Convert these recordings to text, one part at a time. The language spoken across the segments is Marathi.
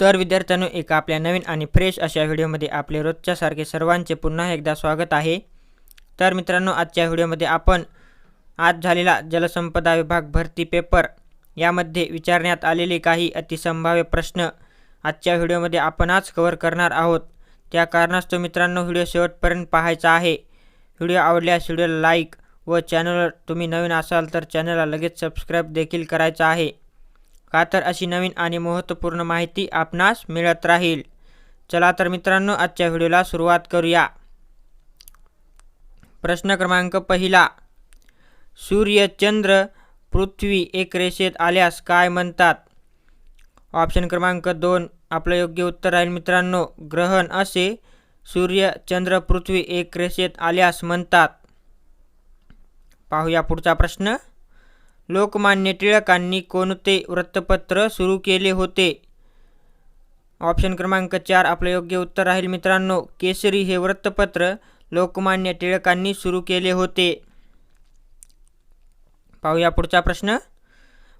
तर विद्यार्थ्यांनो एका आपल्या नवीन आणि फ्रेश अशा व्हिडिओमध्ये आपले रोजच्यासारखे सर्वांचे पुन्हा एकदा स्वागत आहे. तर मित्रांनो आजच्या व्हिडिओमध्ये आपण आज झालेला जलसंपदा विभाग भरती पेपर यामध्ये विचारण्यात आलेले काही अतिसंभाव्य प्रश्न आजच्या व्हिडिओमध्ये आपण आज कव्हर करणार आहोत. त्या कारणास्तव मित्रांनो व्हिडिओ शेवटपर्यंत पाहायचा आहे. व्हिडिओ आवडल्यास व्हिडिओला लाईक व चॅनलवर तुम्ही नवीन असाल तर चॅनलला लगेच सबस्क्राईब देखील करायचं आहे. का तर अशी नवीन आणि महत्त्वपूर्ण माहिती आपणास मिळत राहील. चला तर मित्रांनो आजच्या व्हिडिओला सुरुवात करूया. प्रश्न क्रमांक पहिला. सूर्य चंद्र पृथ्वी एक रेषेत आल्यास काय म्हणतात? ऑप्शन क्रमांक दोन. आपलं योग्य उत्तर राहील मित्रांनो ग्रहण असे सूर्य चंद्र पृथ्वी एक रेषेत आल्यास म्हणतात. पाहूया पुढचा प्रश्न. लोकमान्य टिळकांनी कोणते वृत्तपत्र सुरू केले होते? ऑप्शन क्रमांक चार आपलं योग्य उत्तर राहील मित्रांनो. केसरी हे वृत्तपत्र लोकमान्य टिळकांनी सुरू केले होते. पाहूया पुढचा प्रश्न.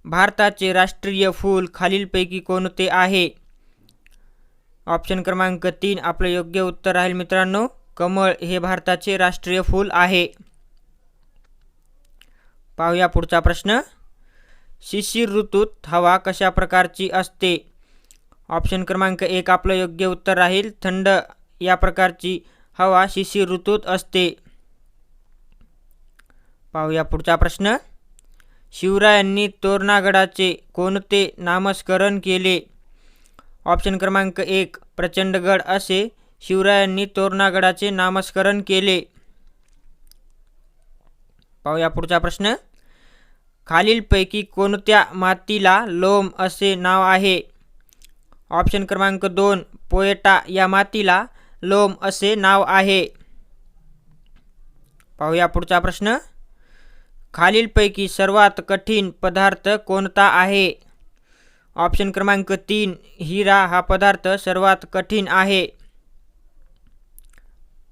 भारताचे राष्ट्रीय फूल खालीलपैकी कोणते आहे? ऑप्शन क्रमांक तीन आपलं योग्य उत्तर राहील मित्रांनो. कमळ हे भारताचे राष्ट्रीय फूल आहे. पाहूया पुढचा प्रश्न. शिशिर ऋतूत हवा कशा प्रकारची असते? ऑप्शन क्रमांक एक आपलं योग्य उत्तर राहील. थंड या प्रकारची हवा शिशिर ऋतूत असते. पाहूया पुढचा प्रश्न. शिवरायांनी तोरणागडाचे कोणते नामस्करण केले? ऑप्शन क्रमांक एक प्रचंडगड असे शिवरायांनी तोरणागडाचे नामस्करण केले. पाहूया पुढचा प्रश्न. खालीलपैकी कोणत्या मातीला लोम असे नाव आहे? ऑप्शन क्रमांक दोन पोएटा या मातीला लोम असे नाव आहे. पाहूया पुढचा प्रश्न. खालीलपैकी सर्वात कठीण पदार्थ कोणता आहे? ऑप्शन क्रमांक तीन हिरा हा पदार्थ सर्वात कठीण आहे.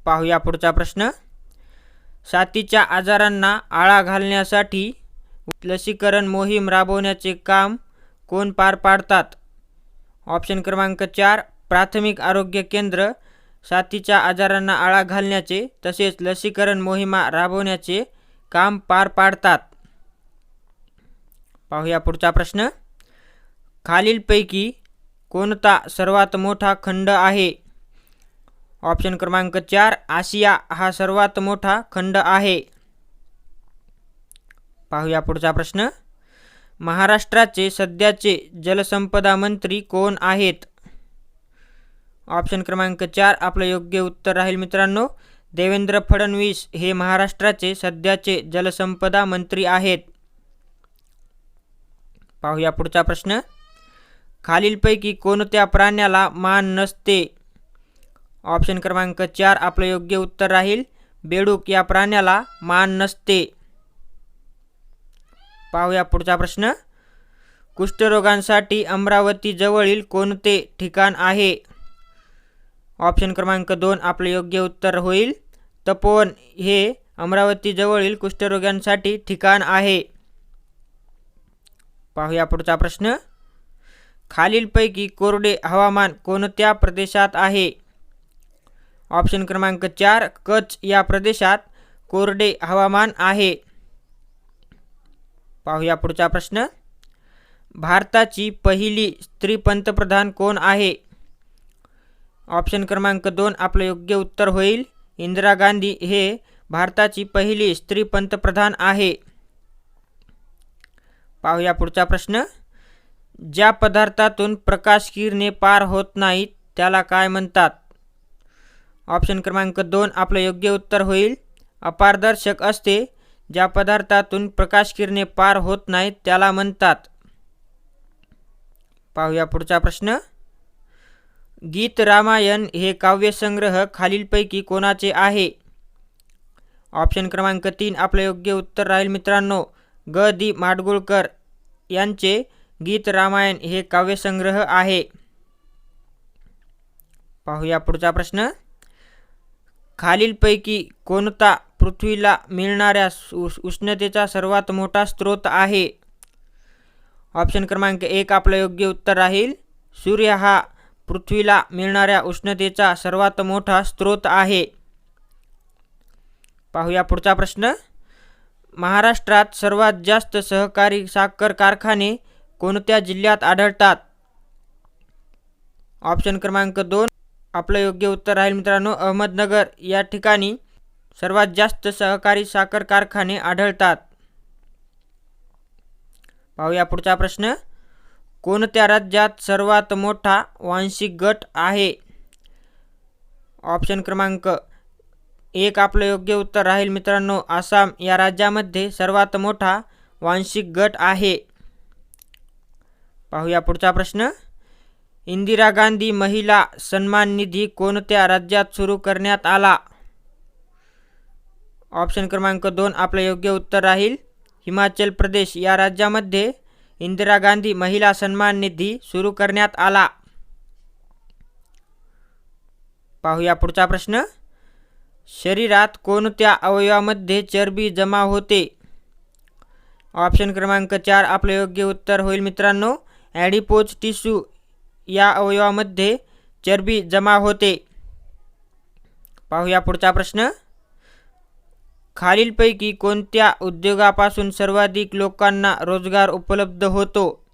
पाहूया पुढचा प्रश्न. साथीच्या आजारांना आळा घालण्यासाठी लसीकरण मोहीम राबवण्याचे काम कोण पार पाडतात? ऑप्शन क्रमांक चार प्राथमिक आरोग्य केंद्र. साथीच्या आजारांना आळा घालण्याचे तसेच लसीकरण मोहिमा राबवण्याचे काम पार पाडतात. पाहूया पुढचा प्रश्न. खालीलपैकी कोणता सर्वात मोठा खंड आहे? ऑप्शन क्रमांक चार आशिया हा सर्वात मोठा खंड आहे. पाहूया पुढचा प्रश्न. महाराष्ट्राचे सध्याचे जलसंपदा मंत्री कोण आहेत? ऑप्शन क्रमांक चार आपलं योग्य उत्तर राहील मित्रांनो. देवेंद्र फडणवीस हे महाराष्ट्राचे सध्याचे जलसंपदा मंत्री आहेत. पाहूया पुढचा प्रश्न. खालीलपैकी कोणत्या प्राण्याला मान नसते? ऑप्शन क्रमांक चार आपलं योग्य उत्तर राहील. बेडूक या प्राण्याला मान नसते. पाहूया पुढचा प्रश्न. कुष्ठरोगांसाठी अमरावतीजवळील कोणते ठिकाण आहे? ऑप्शन क्रमांक दोन आपलं योग्य उत्तर होईल. तपोवन हे अमरावतीजवळील कुष्ठरोग्यांसाठी ठिकाण आहे. पाहूया पुढचा प्रश्न. खालीलपैकी कोरडे हवामान कोणत्या प्रदेशात आहे? ऑप्शन क्रमांक चार कच या प्रदेशात कोरडे हवामान आहे. पाहूया पुढचा प्रश्न. भारताची पहिली स्त्री पंतप्रधान कोण आहे? ऑप्शन क्रमांक दोन आपलं योग्य उत्तर होईल. इंदिरा गांधी हे भारताची पहिली स्त्री पंतप्रधान आहे. पाहूया पुढचा प्रश्न. ज्या पदार्थातून प्रकाश किरणे पार होत नाहीत त्याला काय म्हणतात? ऑप्शन क्रमांक दोन आपलं योग्य उत्तर होईल. अपारदर्शक असते. ज्या पदार्थातून प्रकाश किरणे पार होत नाहीत त्याला म्हणतात. पाहूया पुढचा प्रश्न. गीत रामायण हे काव्यसंग्रह खालीलपैकी कोणाचे आहे? ऑप्शन क्रमांक तीन आपलं योग्य उत्तर राहील मित्रांनो. ग. दी. माडगुळकर यांचे गीत रामायण हे काव्यसंग्रह आहे. पाहूया पुढचा प्रश्न. खालीलपैकी कोणता पृथ्वीला मिळणाऱ्या उष् उष्णतेचा सर्वात मोठा स्रोत आहे. ऑप्शन क्रमांक एक आपलं योग्य उत्तर राहील. सूर्य हा पृथ्वीला मिळणाऱ्या उष्णतेचा सर्वात मोठा स्रोत आहे. पाहूया पुढचा प्रश्न. महाराष्ट्रात सर्वात जास्त सहकारी साखर कारखाने कोणत्या जिल्ह्यात आढळतात? ऑप्शन क्रमांक दोन आपलं योग्य उत्तर राहील मित्रांनो अहमदनगर. या ठिकाणी सर्वात जास्त सहकारी साखर कारखाने आढळतात. पाहूया पुढचा प्रश्न. कोणत्या राज्यात सर्वात मोठा वांशिक गट आहे? ऑप्शन क्रमांक एक आपलं योग्य उत्तर राहील मित्रांनो. आसाम या राज्यामध्ये सर्वात मोठा वांशिक गट आहे. पाहूया पुढचा प्रश्न. इंदिरा गांधी महिला सन्मान निधी कोणत्या राज्यात सुरू करण्यात आला? ऑप्शन क्रमांक दोन आपलं योग्य उत्तर राहील. हिमाचल प्रदेश या राज्यामध्ये इंदिरा गांधी महिला सन्मान निधी सुरू करण्यात आला. पाहूया पुढचा प्रश्न. शरीरात कोणत्या अवयवामध्ये चरबी जमा होते? ऑप्शन क्रमांक चार आपलं योग्य उत्तर होईल मित्रांनो. ॲडिपोज टिश्यू या अवयवामध्ये चरबी जमा होते. पाहूया पुढचा प्रश्न. खालीलपैकी कोणत्या उद्योगापासून सर्वाधिक लोकांना रोजगार उपलब्ध होतो?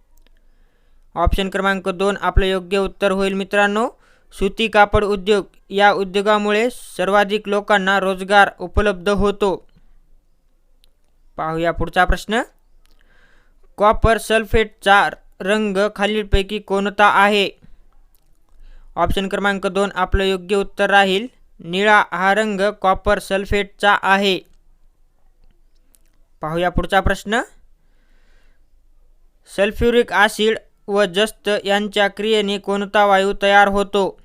ऑप्शन क्रमांक दोन आपलं योग्य उत्तर होईल मित्रांनो. सुती कापड उद्योग. या उद्योगामुळे सर्वाधिक लोकांना रोजगार उपलब्ध होतो. पाहूया पुढचा प्रश्न. कॉपर सल्फेटचा रंग खालीलपैकी कोणता आहे? ऑप्शन क्रमांक दोन आपलं योग्य उत्तर राहील. निळा हा रंग कॉपर सल्फेटचा आहे. पाहूया पुढचा प्रश्न. सल्फ्युरिक ॲसिड व जस्त यांच्या क्रियेने कोणता वायू तयार होतो?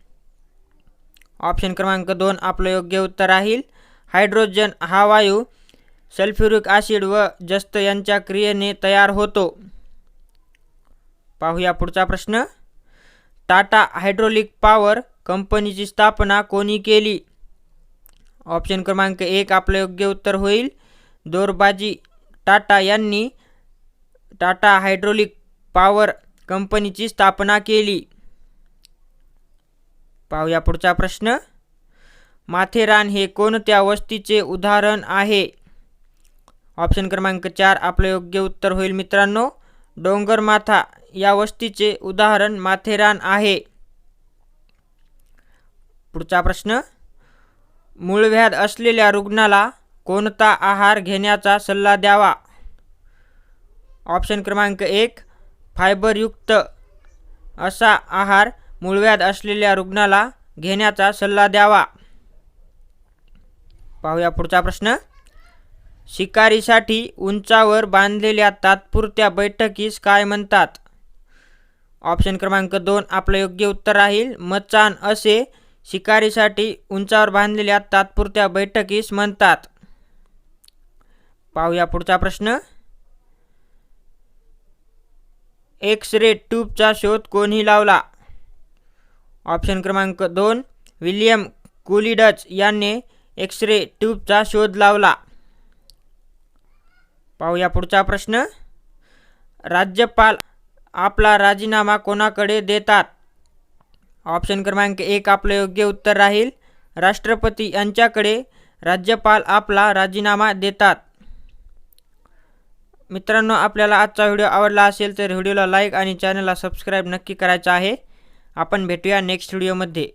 ऑप्शन क्रमांक दोन आपलं योग्य उत्तर राहील. हायड्रोजन हा वायू सल्फ्युरिक ॲसिड व जस्त यांच्या क्रियेने तयार होतो. पाहूया पुढचा प्रश्न. टाटा हायड्रोलिक पॉवर कंपनीची स्थापना कोणी केली? ऑप्शन क्रमांक एक आपलं योग्य उत्तर होईल. दोरबाजी टाटा यांनी टाटा हायड्रोलिक पॉवर कंपनीची स्थापना केली. पाहूया पुढचा प्रश्न. माथेरान हे कोणत्या वस्तीचे उदाहरण आहे? ऑप्शन क्रमांक चार आपलं योग्य उत्तर होईल मित्रांनो. डोंगरमाथा या वस्तीचे उदाहरण माथेरान आहे. पुढचा प्रश्न. मूळव्याध असलेल्या रुग्णाला कोणता आहार घेण्याचा सल्ला द्यावा? ऑप्शन क्रमांक एक फायबरयुक्त. असा आहार मूळव्याध असलेल्या रुग्णाला घेण्याचा सल्ला द्यावा. पाहूया पुढचा प्रश्न. शिकारीसाठी उंचावर बांधलेल्या तात्पुरत्या बैठकीस काय म्हणतात? ऑप्शन क्रमांक दोन आपलं योग्य उत्तर राहील. मचान असे शिकारीसाठी उंचावर बांधलेल्या तात्पुरत्या बैठकीस म्हणतात. पाहूया पुढचा प्रश्न. एक्स रे ट्यूबचा शोध कोणी लावला? ऑप्शन क्रमांक दोन विलियम कुलिडच यांनी एक्स रे ट्यूबचा शोध लावला. पाहूया पुढचा प्रश्न. राज्यपाल आपला राजीनामा कोणाकडे देतात? ऑप्शन क्रमांक एक आपलं योग्य उत्तर राहील. राष्ट्रपती यांच्याकडे राज्यपाल आपला राजीनामा देतात. मित्रांनो आपल्याला आजचा व्हिडिओ आवडला असेल तर व्हिडिओला लाईक आणि चॅनलला सबस्क्राईब नक्की करायचं आहे. आपण भेटूया नेक्स्ट व्हिडिओमध्ये.